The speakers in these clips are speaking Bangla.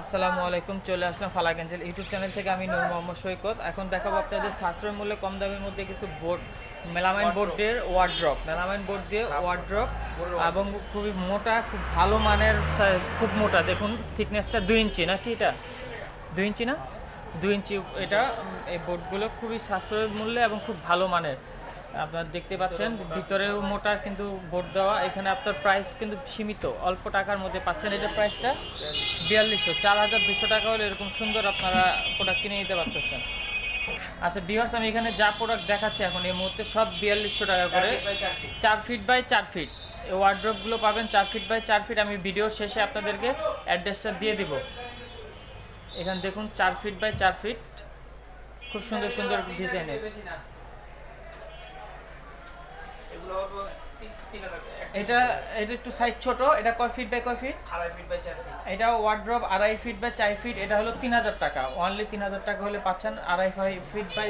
আসসালামু আলাইকুম চলে আসলাম ফালাগঞ্জেল ইউটিউব চ্যানেল থেকে আমি নূর মোহাম্মদ সৈকত। এখন দেখাবো আপনাদের সাশ্রয় মূল্যে কম দামের মধ্যে কিছু বোর্ড মেলামাইন বোর্ডের ওয়ার্ড্রপ মেলামাইন বোর্ড দিয়ে ওয়ার্ড্রপ এবং খুবই মোটা খুব ভালো মানের খুব মোটা। দেখুন থিকনেসটা দুই ইঞ্চি না কি এটা? দুই ইঞ্চি না? দুই ইঞ্চি এটা এই বোর্ডগুলো খুবই সাশ্রয় মূল্যে এবং খুব ভালো মানের। আপনারা দেখতে পাচ্ছেন ভিতরেও মোটা কিন্তু বোর্ড দেওয়া। এখানে আপনার প্রাইস কিন্তু সীমিত অল্প টাকার মধ্যে পাচ্ছেন এটা প্রাইসটা বিয়াল্লিশশো চার হাজার দুশো টাকা হলে এরকম সুন্দর আপনারা প্রোডাক্ট কিনে নিতে পারতেছেন। আচ্ছা বিহার্স আমি এখানে যা প্রোডাক্ট দেখাচ্ছি এখন এই মুহূর্তে সব বিয়াল্লিশশো টাকা করে। চার ফিট বাই চার ফিট এই ওয়ার্ড্রপগুলো পাবেন চার ফিট বাই চার ফিট আমি ভিডিও শেষে আপনাদেরকে অ্যাড্রেসটা দিয়ে দিব। এখানে দেখুন চার ফিট বাই চার ফিট খুব সুন্দর সুন্দর ডিজাইনের এগুলো হলো তিন- তিন হাজার টাকা। এটা এটা একটু সাইজ ছোট এটা কয় ফিট বাই কয় ফিট আড়াই ফিট বাই চার ফিট এটা ওয়ার্ড্রপ আড়াই ফিট বাই চার ফিট এটা হলো তিন হাজার টাকা। অনলি তিন হাজার টাকা হলে পাচ্ছেন আড়াই ফিট বাই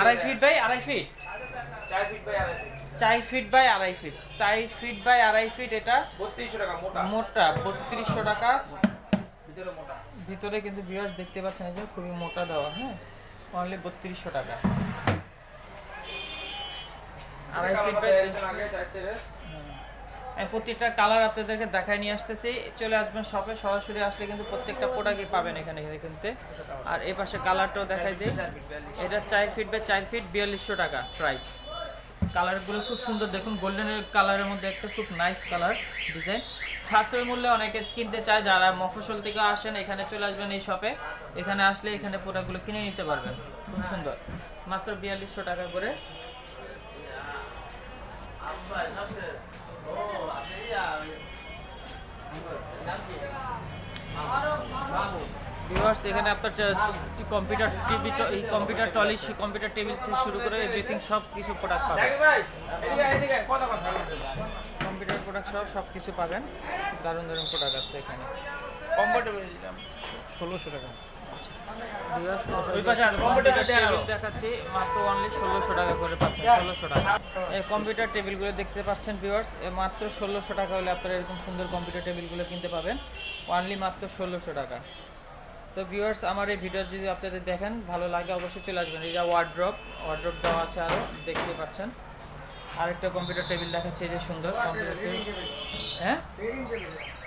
আড়াই ফিট বাই আড়াই ফিট চার ফিট বাই আড়াই ফিট চার ফিট বাই আড়াই ফিট চার ফিট বাই আড়াই ফিট এটা বত্রিশশো টাকা মোটা। মোটা বত্রিশশো টাকা। ভিতরে মোটা। ভিতরে কিন্তু ভিউয়ার্স দেখতে পাচ্ছেন যে খুবই মোটা দেওয়া হ্যাঁ? অনলি বত্রিশশো টাকা। আড়াই ফিট আমি প্রত্যেকটা কালার আপনাদেরকে দেখায় নিয়ে আসতেছি। চলে আসবেন শপে সরাসরি আসলে কিন্তু প্রত্যেকটা প্রোডাক্টই পাবেন এখানে কিনতে। আর এই পাশে কালারটাও দেখাই দিই। এটা চার ফিট বাই চার ফিট বিয়াল্লিশশো টাকা প্রাইস কালারগুলো খুব সুন্দর দেখুন গোল্ডেনের কালারের মধ্যে একটা খুব নাইস কালার ডিজাইন সাশ্রয় মূল্যে অনেকে কিনতে চায় যারা মফসল থেকে আসেন এখানে চলে আসবেন এই শপে এখানে আসলে এখানে প্রোডাক্টগুলো কিনে নিতে পারবেন। খুব সুন্দর। মাত্র বিয়াল্লিশশো টাকা করে ভিউয়ার্স এখানে আপনার কম্পিউটার টিভি এই কম্পিউটার টলি কম্পিউটার টেবিল থেকে শুরু করে এভরিথিং সব কিছু প্রোডাক্ট পাবেন কম্পিউটার প্রোডাক্ট সব সব কিছু পাবেন। দারুণ দারুণ প্রোডাক্ট আছে এখানে। কমফোর্টেবল ষোলোশো টাকা। দেখাচ্ছি মাত্র অনলি ষোলোশো টাকা করে পাচ্ছেন ষোলোশো টাকা। কম্পিউটার টেবিলগুলো দেখতে পাচ্ছেন ভিউয়ার্স মাত্র ষোলোশো টাকা হলে আপনারা এরকম সুন্দর কম্পিউটার টেবিলগুলো কিনতে পাবেন। অনলি মাত্র ষোলোশো টাকা। তো ভিউয়ার্স আমার এই ভিডিও যদি আপনাদের দেখেন ভালো লাগে অবশ্যই চলে আসবেন। এই যে ওয়ার্ড্রপ ওয়ার্ড্রপ দেওয়া আছে আরও দেখতে পাচ্ছেন। আরেকটা কম্পিউটার টেবিল দেখাচ্ছে এই যে সুন্দর কম্পিউটার টেবিল হ্যাঁ?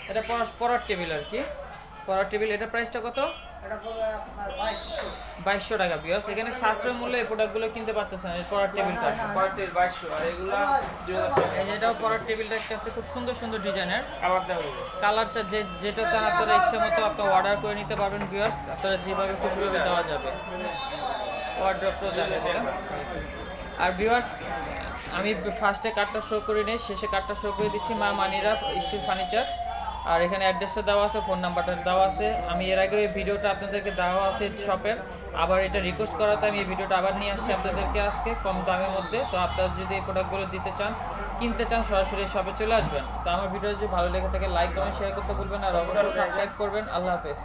এটা পড়ার টেবিল আর কি। পড়ার টেবিল এটা প্রাইসটা কত? বাইশশো। টাকা বিয়াস এখানে সাশ্রয় মূল্যে এই প্রোডাক্টগুলো কিনতে পারতেছেন এই পড়ার টেবিলটা কোয়ার্টের বাইশশো। আর এগুলা দুই হাজার টাকা। এই যে এটাও পড়ার টেবিলটা একটা আছে খুব সুন্দর সুন্দর ডিজাইনের দেওয়া কালার যে যেটা চান আপনারা ইচ্ছে মতো আপনারা অর্ডার করে নিতে পারবেন বিয়ার্স আপনারা যেভাবে খুশিভাবে দেওয়া যাবে। ওয়ার্ড্রপটাও দেখা যায় আর ভিউয়ার্স আমি ফার্স্টে কার্ডটা শো করে নিই শেষে কার্ডটা শো করে দিচ্ছি মা মানিরা স্টিল ফার্নিচার আর এখানে অ্যাড্রেসটা দেওয়া আছে, ফোন নাম্বারটা দেওয়া আছে। আমি এর আগে ওই ভিডিওটা আপনাদেরকে দেওয়া আছে শপের। আবার এটা রিকোয়েস্ট করাতে আমি এই ভিডিওটা আবার নিয়ে আসছি আপনাদেরকে আজকে কম দামের মধ্যে। তো আপনারা যদি এই প্রোডাক্টগুলো দিতে চান, কিনতে চান, সরাসরি শপে চলে আসবেন। তো আমার ভিডিও যদি ভালো লেগে থাকে লাইক কমেন্ট শেয়ার করতে ভুলবেন আর অবশ্যই সাবস্ক্রাইব করবেন। আল্লাহ হাফেজ।